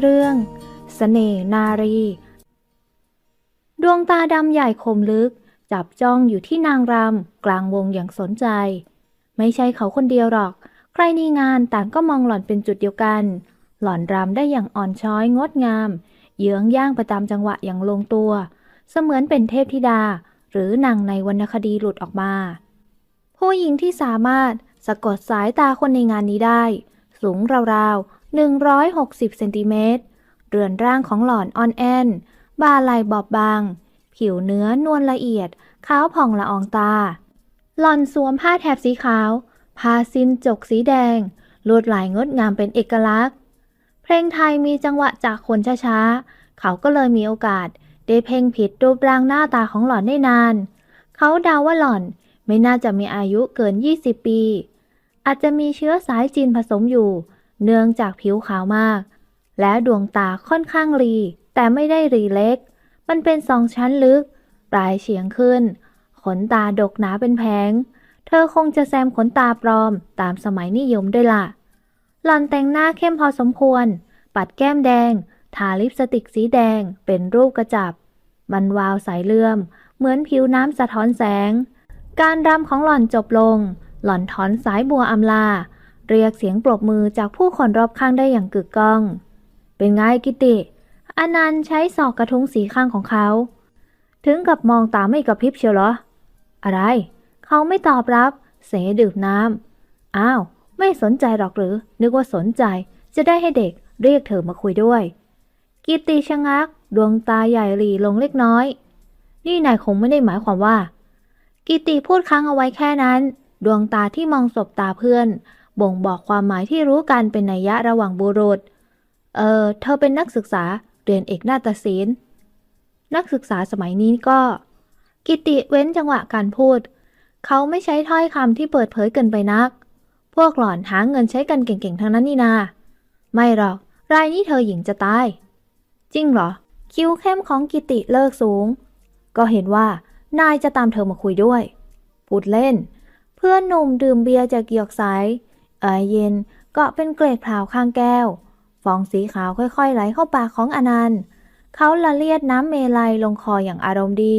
เรื่องสเสน่ห์นารี ดวงตาดำใหญ่คมลึก จับจ้องอยู่ที่นางรำกลางวงอย่างสนใจ ไม่ใช่เขาคนเดียวหรอก ใครในงานต่างก็มองหล่อนเป็นจุดเดียวกัน หล่อนรำได้อย่างอ่อนช้อยงดงาม เยื้องย่างไปตามจังหวะอย่างลงตัว เสมือนเป็นเทพธิดา หรือนางในวรรณคดีหลุดออกมา ผู้หญิงที่สามารถสะกดสายตาคนในงานนี้ได้ สูงราวๆ 160 เซนติเมตร เรือนร่างของหล่อนอ่อนแอนบ่าไหลบอบบาง ผิวเนื้อนวลละเอียดขาวผ่องละอองตา หล่อนสวมผ้าแถบสีขาว ผ้าสิ้นจกสีแดง ลวดลายงดงามเป็นเอกลักษณ์ เพลงไทยมีจังหวะจากคนช้าๆ เขาก็เลยมีโอกาส ได้เพ่งผิดรูปร่างหน้าตาของหล่อนได้นาน เขาเดาว่าหล่อนไม่น่าจะมีอายุเกิน 20 ปี อาจจะมีเชื้อสายจีนผสมอยู่ เนื่องจากผิวขาวมาก และดวงตาค่อนข้างรี แต่ไม่ได้รีเล็ก มันเป็นสองชั้นลึก ปลายเฉียงขึ้น ขนตาดกหนาเป็นแผง เธอคงจะแซมขนตาปลอมตามสมัยนิยมด้วยล่ะ หล่อนแต่งหน้าเข้มพอสมควร ปัดแก้มแดง ทาลิปสติกสีแดง เป็นรูปกระจับ มันวาวใสเลื่อม เหมือนผิวน้ำสะท้อนแสง การรำของหล่อนจบลง หล่อนถอนสายบัวอำลา เรียกเสียงปรบมือจากผู้คนรอบข้างได้อย่างกึกก้อง เป็นไงกิติ อนันต์ใช้ศอกกระทุ้งสีข้างของเขา ถึงกับมองตาไม่กระพริบเชียวเหรอ อะไร เขาไม่ตอบรับ เสดื่มน้ำ อ้าว ไม่สนใจหรอกหรือ นึกว่าสนใจ จะได้ให้เด็กเรียกเธอมาคุยด้วย กิติชะงัก ดวงตาใหญ่หลีลงเล็กน้อย นี่นายคงไม่ได้หมายความว่า กิตติพูดค้างเอาไว้แค่นั้น ดวงตาที่มองสบตาเพื่อน บ่งบอกความหมายที่รู้กันเป็นนัยยะระหว่างบุรุษ เออ เธอเป็นนักศึกษาเรียนเอกนาฏศิลป์ นักศึกษาสมัยนี้ก็ กิติเว้นจังหวะการพูด เขาไม่ใช้ถ้อยคำที่เปิดเผยเกินไปนัก พวกหล่อนหาเงินใช้กันเก่งๆทั้งนั้นนี่นา ไม่หรอก รายนี้เธอหญิงจะตาย จริงเหรอ คิ้วเข้มของกิติเลิกสูง ก็เห็นว่านายจะตามเธอมาคุยด้วย พูดเล่น เพื่อนหนุ่มดื่มเบียร์จากเกียกสาย เออเย็นเกาะเป็นเกล็ดเปล่าข้างแก้ว ฟองสีขาวค่อยๆ ไหลเข้าปากของอนันต์เขาละเลียดน้ำเมลัยลงคออย่างอารมณ์ดี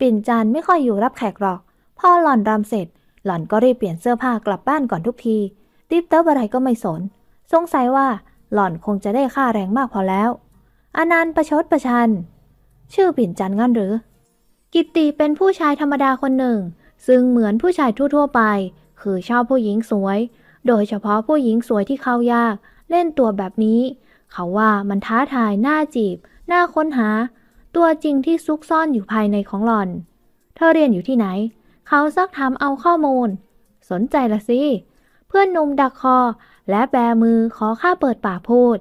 ปิ่นจันไม่ค่อยอยู่รับแขกหรอก พอหล่อนรำเสร็จ หล่อนก็รีบเปลี่ยนเสื้อผ้ากลับบ้านก่อนทุกทีติปเติบอะไรก็ไม่สน สงสัยว่าหล่อนคงจะได้ค่าแรงมากพอแล้วอนันต์ประชดประชัน ชื่อปิ่นจันงั้นหรือ กิตติเป็นผู้ชายธรรมดาคนหนึ่ง ซึ่งเหมือนผู้ชายทั่วๆไป คือชอบผู้หญิงสวย โดยเฉพาะผู้หญิงสวยที่เข้ายาก เล่นตัวแบบนี้ เขาว่ามันท้าทายน่าจีบ น่าค้นหา ตัวจริงที่ซุกซ่อนอยู่ภายในของหล่อน เธอเรียนอยู่ที่ไหน เขาซักถามเอาข้อมูล สนใจละสิ เพื่อนนุ่มดักคอ และแบมือขอข้าเปิดปากพูด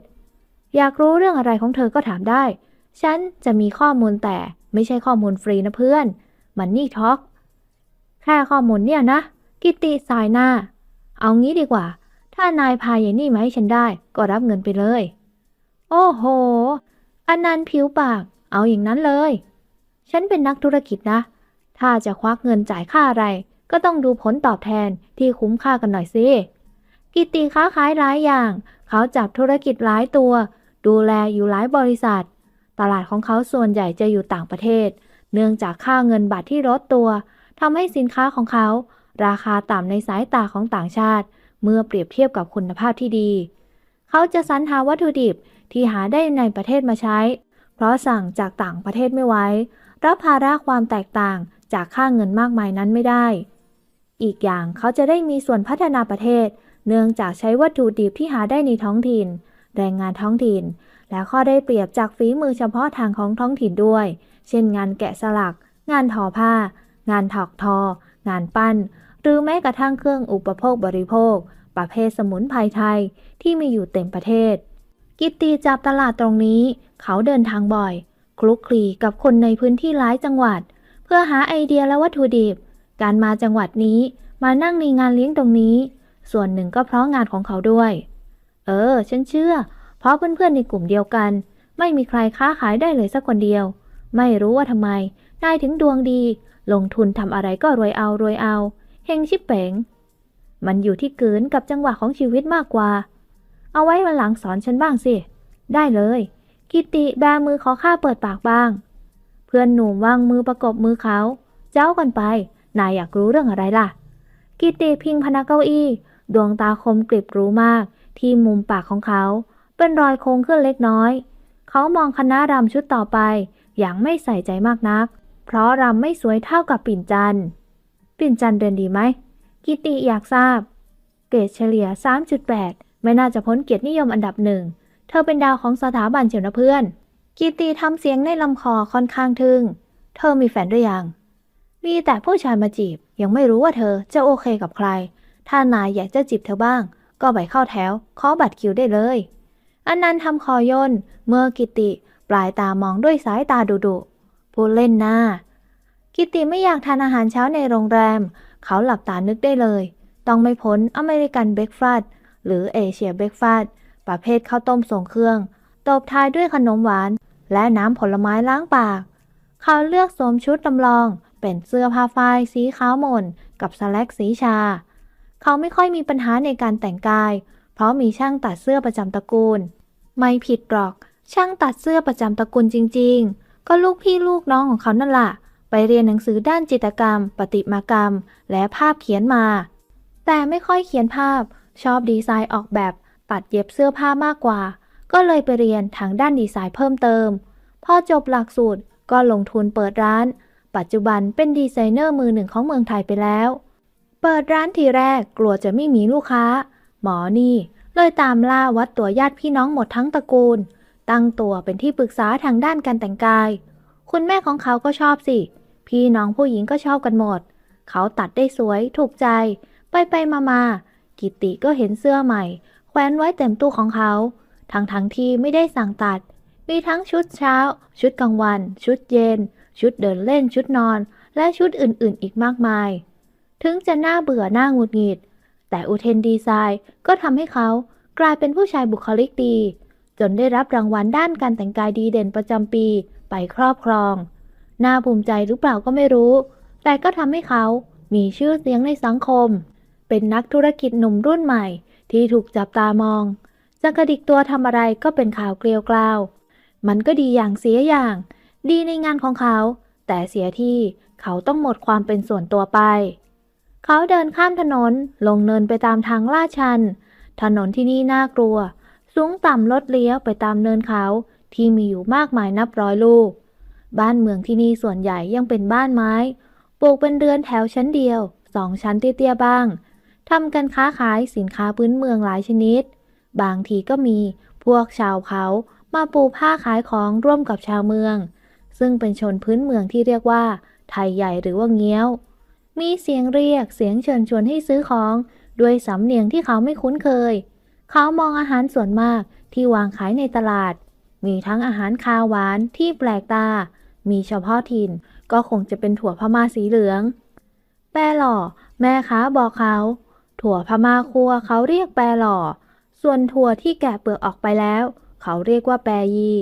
อยากรู้เรื่องอะไรของเธอก็ถามได้ ฉันจะมีข้อมูลแต่ไม่ใช่ข้อมูลฟรีนะเพื่อน มันนี่ท็อกแค่ข้อมูลเนี่ยนะ กิตติสายหน้า เอางี้ดีกว่า ถ้านายพายายนี่มาให้ฉันได้ ก็รับเงินไปเลย โอ้โหอนันต์ผิวปาก เอาอย่างนั้นเลย ฉันเป็นนักธุรกิจนะ ถ้าจะควักเงินจ่ายค่าอะไร ก็ต้องดูผลตอบแทนที่คุ้มค่ากันหน่อยสิ กิตติค้าขายหลายอย่าง เขาจับธุรกิจหลายตัว ดูแลอยู่หลายบริษัท ตลาดของเขาส่วนใหญ่จะอยู่ต่างประเทศ เนื่องจากค่าเงินบาทที่ลดตัวทำให้สินค้าของเขา ราคาต่ำในสายตาของต่างชาติ เมื่อเปรียบเทียบกับคุณภาพที่ดี เขาจะสรรหาวัตถุดิบที่หาได้ในประเทศมาใช้ เพราะสั่งจากต่างประเทศไม่ไหวรับภาระความแตกต่างจากค่าเงินมากมายนั้นไม่ได้ อีกอย่างเขาจะได้มีส่วนพัฒนาประเทศ เนื่องจากใช้วัตถุดิบที่หาได้ในท้องถิ่น แรงงานท้องถิ่น และข้อได้เปรียบจากฝีมือเฉพาะทางของท้องถิ่นด้วย เช่น งานแกะสลัก งานทอผ้า งานถอกทอ งานปั้น หรือแม้กระทั่งเครื่องอุปโภคบริโภค ประเภทสมุนไพรไทยที่มีอยู่เต็มประเทศ กิตติจับตลาดตรงนี้ เขาเดินทางบ่อย คลุกคลีกับคนในพื้นที่หลายจังหวัด เพื่อหาไอเดียและวัตถุดิบ การมาจังหวัดนี้มานั่งในงานเลี้ยงตรงนี้ ส่วนหนึ่งก็เพราะงานของเขาด้วย เออ ฉันเชื่อ เพราะเพื่อนๆในกลุ่มเดียวกัน ไม่มีใครค้าขายได้เลยสักคนเดียว ไม่รู้ว่าทำไมนายถึงดวงดี ลงทุนทำอะไรก็รวยเอารวยเอา เฮงชิบเป๋ง มันอยู่ที่กืนกับจังหวะของชีวิตมากกว่า เอาไว้วันหลังสอนฉันบ้างสิ ได้เลย กิติแบมือขอข้าเปิดปากบ้าง เพื่อนหนุ่มวางมือประกบมือเขา เจ้ากันไป นายอยากรู้เรื่องอะไรล่ะ กิติพิงพนักเก้าอี้ ดวงตาคมกริบรู้มาก ที่มุมปากของเขา เป็นรอยโค้งขึ้นเล็กน้อย เขามองคณะรำชุดต่อไป อย่างไม่ใส่ใจมากนัก เพราะรำไม่สวยเท่ากับปิ่นจันทร์ ปิ่นจันเรียนดีไหม กิติอยากทราบ เกรดเฉลี่ย 3.8 ไม่น่าจะพ้นเกียรตินิยมอันดับหนึ่ง เธอเป็นดาวของสถาบันเชียวนะเพื่อน กิติทำเสียงในลำคอค่อนข้างทึ่ง เธอมีแฟนหรือยัง มีแต่ผู้ชายมาจีบ ยังไม่รู้ว่าเธอจะโอเคกับใคร ถ้านายอยากจะจีบเธอบ้าง ก็ไปเข้าแถว ขอบัตรคิวได้เลย อันนั้นทำคอย่น เมื่อกิติปลายตามองด้วยสายตาดุดุๆพูดเล่นหน้า กิติไม่อยากทานอาหารเช้าในโรงแรม เขาหลับตานึกได้เลย ต้องไม่พ้นอเมริกันเบรกฟาสต์หรือเอเชียเบรกฟาสต์ประเภทข้าวต้มส่งเครื่อง ตบท้ายด้วยขนมหวาน และน้ำผลไม้ล้างปาก เขาเลือกสวมชุดลำลอง เป็นเสื้อผ้าฝ้ายสีขาวหม่นกับสแลกสีชา เขาไม่ค่อยมีปัญหาในการแต่งกาย เพราะมีช่างตัดเสื้อประจำตระกูล ไม่ผิดหรอก ช่างตัดเสื้อประจำตระกูลจริง ๆ ก็ลูกพี่ลูกน้องของเขานั่นแหละ ไปเรียนหนังสือด้านจิตรกรรมประติมากรรม และภาพเขียนมา แต่ไม่ค่อยเขียนภาพ ชอบดีไซน์ออกแบบ ตัดเย็บเสื้อผ้ามากกว่า ก็เลยไปเรียนทางด้านดีไซน์เพิ่มเติม พอจบหลักสูตรก็ลงทุนเปิดร้าน ปัจจุบันเป็นดีไซเนอร์มือหนึ่งของเมืองไทยไปแล้ว เปิดร้านทีแรกกลัวจะไม่มีลูกค้า หมอนี่เลยตามล่าวัดตัวญาติพี่น้องหมดทั้งตระกูล ตั้งตัวเป็นที่ปรึกษาทางด้านการแต่งกาย คุณแม่ของเขาก็ชอบสิ พี่น้องผู้หญิงก็ชอบกันหมด เขาตัดได้สวย ถูกใจ ไปไปมามากิติก็เห็นเสื้อใหม่ แขวนไว้เต็มตู้ของเขา ทั้งทั้งที่ไม่ได้สั่งตัด มีทั้งชุดเช้า ชุดกลางวัน ชุดเย็น ชุดเดินเล่น ชุดนอน และชุดอื่นๆ อีกมากมาย ถึงจะน่าเบื่อหน้าหงุดหงิด แต่อุเทนดีไซน์ก็ทำให้เขากลายเป็นผู้ชายบุคลิกดี จนได้รับรางวัลด้านการแต่งกายดีเด่นประจำปี ไปครอบครอง น่าภูมิใจหรือเปล่าก็ไม่รู้ แต่ก็ทำให้เขามีชื่อเสียงในสังคม เป็นนักธุรกิจหนุ่มรุ่นใหม่ ที่ถูกจับตามอง จะกระดิกตัวทำอะไรก็เป็นข่าวเกลียวกล่าว มันก็ดีอย่างเสียอย่าง ดีในงานของเขา แต่เสียที่เขาต้องหมดความเป็นส่วนตัวไป เขาเดินข้ามถนนลงเนินไปตามทางลาดชัน ถนนที่นี่น่ากลัว สูงต่ำลดเลี้ยวไปตามเนินเขา ที่มีอยู่มากมายนับร้อยลูก บ้านเมืองที่นี่ส่วนใหญ่ยังเป็นบ้านไม้ ปลูกเป็นเรือนแถวชั้นเดียว สองชั้นเตี้ยๆบ้าง ทำกันค้าขายสินค้าพื้นเมืองหลายชนิด บางทีก็มีพวกชาวเขามาปูผ้าขายของร่วมกับชาวเมือง ซึ่งเป็นชนพื้นเมืองที่เรียกว่า ไทยใหญ่หรือว่าเงี้ยว มีเสียงเรียกเสียงเชิญชวนให้ซื้อของ ด้วยสำเนียงที่เขาไม่คุ้นเคย เขามองอาหารส่วนมากที่วางขายในตลาด มีทั้งอาหารคาวหวานที่แปลกตา มีเฉพาะถิ่น ก็คงจะเป็นถั่วพม่าสีเหลือง แปรหล่อ แม่ค้าบอกเขา ถั่วพม่าคั่วเขาเรียกแปรหล่อ ส่วนถั่วที่แกะเปลือกออกไปแล้ว เขาเรียกว่าแปรยี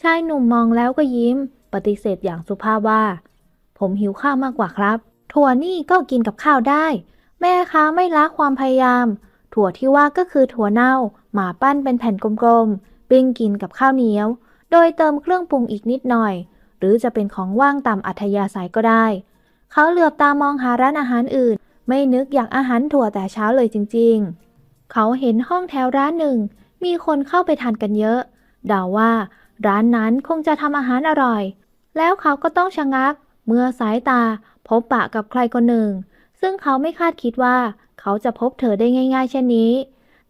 ชายหนุ่มมองแล้วก็ยิ้ม ปฏิเสธอย่างสุภาพว่า ผมหิวข้าวมากกว่าครับ ถั่วนี่ก็กินกับข้าวได้ แม่ค้าไม่ละความพยายาม ถั่วที่ว่าก็คือถั่วเน่า หมาปั้นเป็นแผ่นกลมๆ ปิ้งกินกับข้าวเหนียว โดยเติมเครื่องปรุงอีกนิดหน่อย หรือจะเป็นของว่างตามอัธยาศัยก็ได้ เขาเหลือบตามองหาร้านอาหารอื่น ไม่นึกอยากอาหารถั่วแต่เช้าเลยจริง ๆ เขาเห็นห้องแถวร้านหนึ่ง มีคนเข้าไปทานกันเยอะเดาว่า ร้านนั้นคงจะทำอาหารอร่อย แล้วเขาก็ต้องชะงัก เมื่อสายตา พบปะกับใครคนหนึ่ง ซึ่งเขาไม่คาดคิดว่า เขาจะพบเธอได้ง่าย ๆ เช่นนี้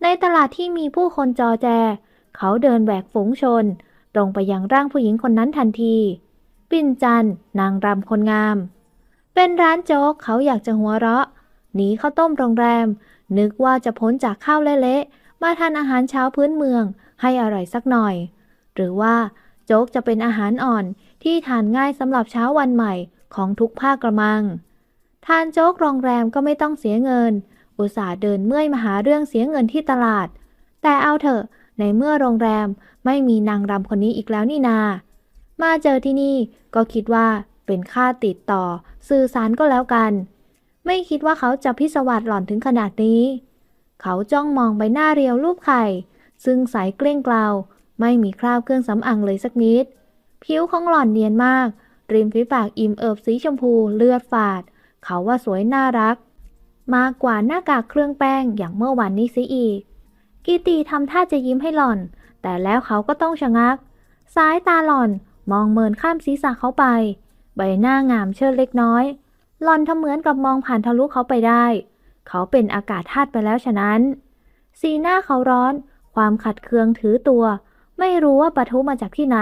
ในตลาดที่มีผู้คนจอแจ เขาเดินแหวกฝูงชน ตรงไปยังร่างผู้หญิงคนนั้นทันที ปิ่นจันนางรำคนงาม เป็นร้านโจ๊กเขาอยากจะหัวเราะ หนีข้าวต้มโรงแรม นึกว่าจะพ้นจากข้าวเละๆมาทานอาหารเช้าพื้นเมือง ให้อร่อยสักหน่อย หรือว่าโจ๊กจะเป็นอาหารอ่อนที่ทานง่ายสำหรับเช้าวันใหม่ของทุกภาคกระมัง ทานโจ๊กโรงแรมก็ไม่ต้องเสียเงิน อุตส่าห์เดินเมื่อยมาหาเรื่องเสียเงินที่ตลาด แต่เอาเถอะ ในเมื่อโรงแรมไม่มีนางรำคนนี้อีกแล้วนี่นา มาเจอที่นี่ก็คิดว่าเป็นค่าติดต่อสื่อสารก็แล้วกัน ไม่คิดว่าเขาจะพิสวาสหล่อนถึงขนาดนี้ เขาจ้องมองใบหน้าเรียวรูปไข่ ซึ่งใสเกลี้ยงเกลาไม่มีคราบเครื่องสำอางเลยสักนิด ผิวของหล่อนเนียนมาก ริมฝีปากอิ่มเอิบสีชมพูเลือดฝาด เขาว่าสวยน่ารัก มากกว่าหน้ากากเครื่องแป้งอย่างเมื่อวานนี้เสียอีก กีตีทำท่าจะยิ้มให้หล่อน แต่แล้วเขาก็ต้องชะงัก สายตาหล่อนมองเมินข้ามศีรษะเขาไป ใบหน้างามเชิดเล็กน้อย หล่อนทำเหมือนกับมองผ่านทะลุเขาไปได้ เขาเป็นอากาศธาตุไปแล้วฉะนั้น สีหน้าเขาร้อน ความขัดเคืองถือตัว ไม่รู้ว่าปะทุมาจากที่ไหน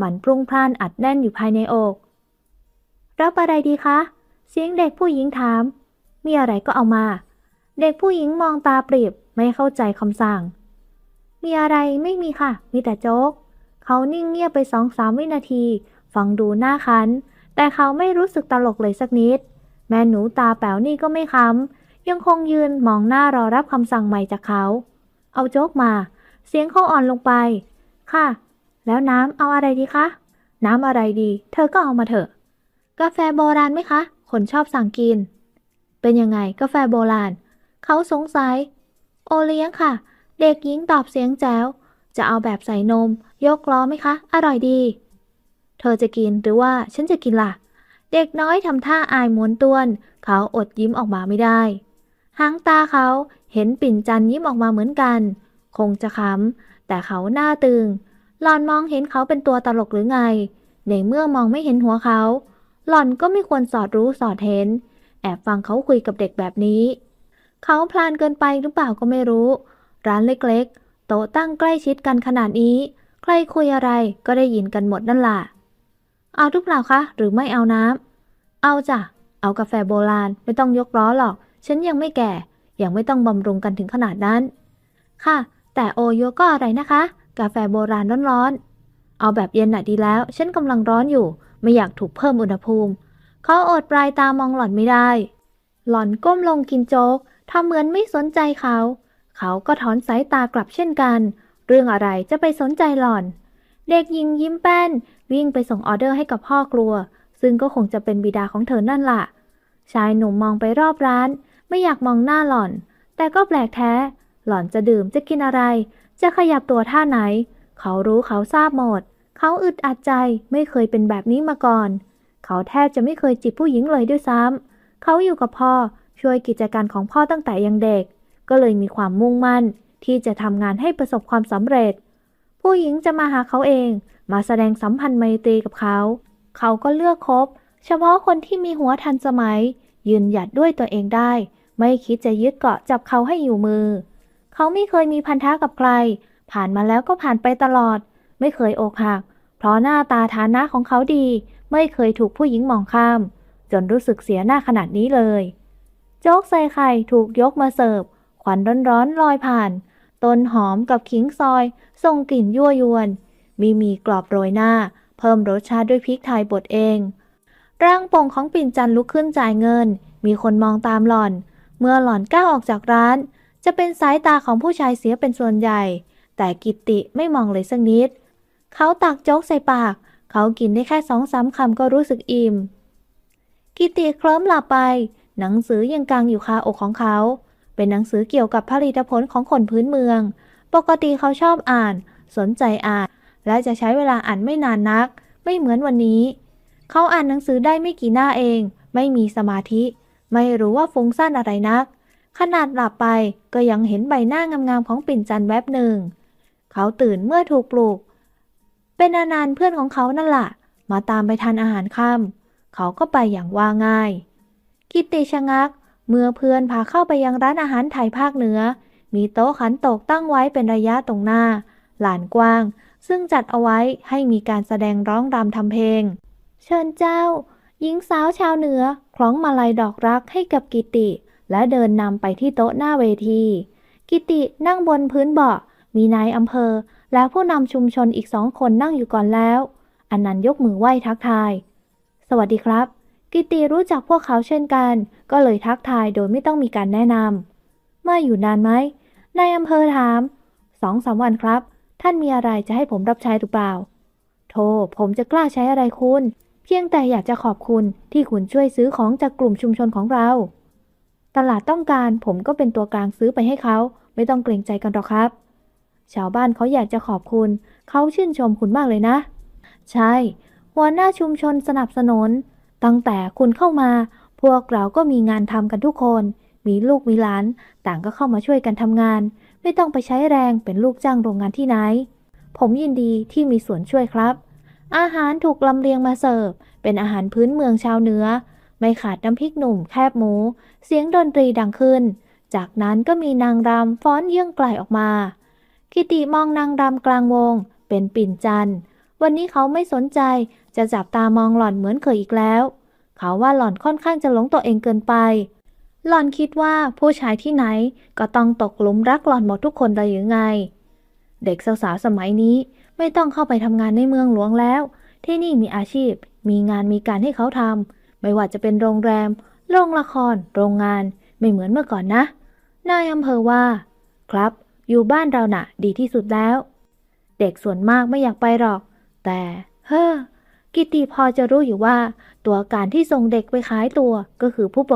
มันปรุงพล่านอัดแน่นอยู่ภายในอกรับอะไรดีคะ เสียงเด็กผู้หญิงถาม มีอะไรก็เอามา เด็กผู้หญิงมองตาปรีบ ไม่เข้าใจคำสั่ง มีอะไรไม่มีค่ะ มีแต่โจ๊ก เขานิ่งเงียบไปสองสามวินาที ฟังดูหน้าคัน แต่เขาไม่รู้สึกตลกเลยสักนิด แม่หนูตาแป๋วนี่ก็ไม่ค้ำยังคงยืนมองหน้ารอรับคำสั่งใหม่จากเขา เอาโจ๊กมา เสียงเขาอ่อนลงไป ค่ะ แล้วน้ำเอาอะไรดีคะ น้ำอะไรดี เธอก็เอามาเถอะ กาแฟโบราณไหมคะ คนชอบสั่งกิน เป็นยังไงกาแฟโบราณ เขาสงสัย โอเลี้ยงค่ะ เด็กหญิงตอบเสียงแจ๋ว จะเอาแบบใส่นม ยกล้อไหมคะ อร่อยดี เธอจะกินหรือว่าฉันจะกินล่ะ เด็กน้อยทำท่าอายม้วนต้วน เขาอดยิ้มออกมาไม่ได้ หางตาเขาเห็นปิ่นจันยิ้มออกมาเหมือนกัน คงจะขำแต่เขาหน้าตึง หล่อนมองเห็นเขาเป็นตัวตลกหรือไง ในเมื่อมองไม่เห็นหัวเขา หล่อนก็ไม่ควรสอดรู้สอดเห็น แอบฟังเขาคุยกับเด็กแบบนี้ เขาพลานเกินไปหรือเปล่าก็ไม่รู้ ร้านเล็กๆ โต๊ะตั้งใกล้ชิดกันขนาดนี้ ใครคุยอะไรก็ได้ยินกันหมดนั่นล่ะ เอาทุกเปล่าคะ หรือไม่เอาน้ำ เอาจ้ะ เอากาแฟโบราณไม่ต้องยกล้อหรอก ฉันยังไม่แก่ ยังไม่ต้องบำรุงกันถึงขนาดนั้น ค่ะ แต่โอโยก็อะไรนะคะ กาแฟโบราณร้อนๆ เอาแบบเย็นน่ะดีแล้ว ฉันกำลังร้อนอยู่ ไม่อยากถูกเพิ่มอุณหภูมิ เขาอดปลายตามองหล่อนไม่ได้ หล่อนก้มลงกินโจ๊ก ทำเหมือนไม่สนใจเขา เขาก็ถอนสายตากลับเช่นกัน เรื่องอะไรจะไปสนใจหล่อน เด็กหญิงยิ้มแป้น วิ่งไปส่งออเดอร์ให้กับพ่อครัว ซึ่งก็คงจะเป็นบิดาของเธอนั่นล่ะ ชายหนุ่มมองไปรอบร้าน ไม่อยากมองหน้าหล่อน แต่ก็แปลกแท้ หล่อนจะดื่มจะกินอะไร จะขยับตัวท่าไหน เขารู้เขาทราบหมด เขาอึดอัดใจไม่เคยเป็นแบบนี้มาก่อน เขาแทบจะไม่เคยจีบผู้หญิงเลยด้วยซ้ำเขาอยู่กับพ่อ ช่วยกิจการของพ่อตั้งแต่ยังเด็ก ก็เลยมีความมุ่งมั่น ที่จะทำงานให้ประสบความสำเร็จ ผู้หญิงจะมาหาเขาเอง มาแสดงสัมพันธ์ไมตรีกับเขา เขาก็เลือกคบ เฉพาะคนที่มีหัวทันสมัย ยืนหยัดด้วยตัวเองได้ ไม่คิดจะยึดเกาะจับเขาให้อยู่มือ เขาไม่เคยมีพันธะกับใคร ผ่านมาแล้วก็ผ่านไปตลอด ไม่เคยอกหัก เพราะหน้าตาฐานะของเขาดี ไม่เคยถูกผู้หญิงมองข้าม จนรู้สึกเสียหน้าขนาดนี้เลย โจ๊กใส่ไข่ถูกยกมาเสิร์ฟควันร้อนๆลอยผ่าน ต้นหอมกับขิงซอยส่งกลิ่นยั่วยวน มีมีกรอบโรยหน้า เพิ่มรสชาติด้วยพริกไทยบดเอง ร่างโป่งของปิ่นจันลุกขึ้นจ่ายเงิน มีคนมองตามหล่อน เมื่อหล่อนก้าวออกจากร้าน จะเป็นสายตาของผู้ชายเสียเป็นส่วนใหญ่ แต่กิตติไม่มองเลยสักนิด เขาตักโจ๊กใส่ปาก เขากินได้แค่สองสามคำก็รู้สึกอิ่ม กิตติเคลิ้มหลับไป หนังสือยังกางอยู่คาอกของเขา เป็นหนังสือเกี่ยวกับผลิตผลของคนพื้นเมือง ปกติเขาชอบอ่าน สนใจอ่าน และจะใช้เวลาอ่านไม่นานนัก ไม่เหมือนวันนี้ เขาอ่านหนังสือได้ไม่กี่หน้าเอง ไม่มีสมาธิ ไม่รู้ว่าฟุ้งซ่านอะไรนัก ขนาดหลับไปก็ยังเห็นใบหน้างามๆของปิ่นจันแวบหนึ่ง เขาตื่นเมื่อถูกปลุก เป็นอนานเพื่อนของเขานั่นล่ะมาตามไปทานอาหารค่ำเขาก็ไปอย่างว่าง่าย กิตติชะงัก เมื่อเพื่อนพาเข้าไปยังร้านอาหารไทยภาคเหนือ มีโต๊ะขันโตกตั้งไว้เป็นระยะตรงหน้า หลานกว้าง ซึ่งจัดเอาไว้ให้มีการแสดงร้องรำทำเพลง เชิญเจ้า หญิงสาวชาวเหนือคล้องมาลัยดอกรักให้กับกิติ และเดินนำไปที่โต๊ะหน้าเวที กิตินั่งบนพื้นเบาะมีนายอำเภอ และผู้นำชุมชนอีกสองคนนั่งอยู่ก่อนแล้ว อันนันยกมือไหว้ทักทาย สวัสดีครับ กิติรู้จักพวกเขาเช่นกัน ก็เลยทักทายโดยไม่ต้องมีการแนะนำมาอยู่นานไหมนายอำเภอถามสองสามวันครับ ท่านมีอะไรจะให้ผมรับใช้หรือเปล่า โทผมจะกล้าใช้อะไรคุณ เพียงแต่อยากจะขอบคุณที่คุณช่วยซื้อของจากกลุ่มชุมชนของเรา ตลาดต้องการผมก็เป็นตัวกลางซื้อไปให้เขา ไม่ต้องเกรงใจกันหรอกครับ ชาวบ้านเขาอยากจะขอบคุณ เขาชื่นชมคุณมากเลยนะ ใช่ หัวหน้าชุมชนสนับสนุน ตั้งแต่คุณเข้ามา พวกเราก็มีงานทำกันทุกคน มีลูกมีหลาน ต่างก็เข้ามาช่วยกันทำงาน ไม่ต้องไปใช้แรงเป็นลูกจ้างโรงงานที่ไหน ผมยินดีที่มีส่วนช่วยครับ อาหารถูกลำเลียงมาเสิร์ฟ เป็นอาหารพื้นเมืองชาวเหนือ ไม่ขาดน้ำพริกหนุ่มแคบหมู เสียงดนตรีดังขึ้น จากนั้นก็มีนางรำฟ้อนเยื่องไกลออกมา กิติมองนางรำกลางวง เป็นปิ่นจันทร์ วันนี้เขาไม่สนใจ จะจับตามองหล่อนเหมือนเคยอีกแล้ว เขาว่าหล่อนค่อนข้างจะหลงตัวเองเกินไป หล่อนคิดว่าผู้ชายที่ไหนก็ต้องตกหลุมรักหล่อนหมดทุกคนเลยหรือไง เด็กสาวๆสมัยนี้ไม่ต้องเข้าไปทำงานในเมืองหลวงแล้ว ที่นี่มีอาชีพ มีงานมีการให้เขาทำไม่ว่าจะเป็นโรงแรม โรงละคร โรงงาน ไม่เหมือนเมื่อก่อนนะ นายอำเภอว่า ครับ อยู่บ้านเราน่ะ ดีที่สุดแล้ว เด็กส่วนมากไม่อยากไปหรอก แต่เฮ้อกิตติพอจะรู้อยู่ว่า ตัวการที่ส่งเด็กไปขายตัวก็คือผู้ปก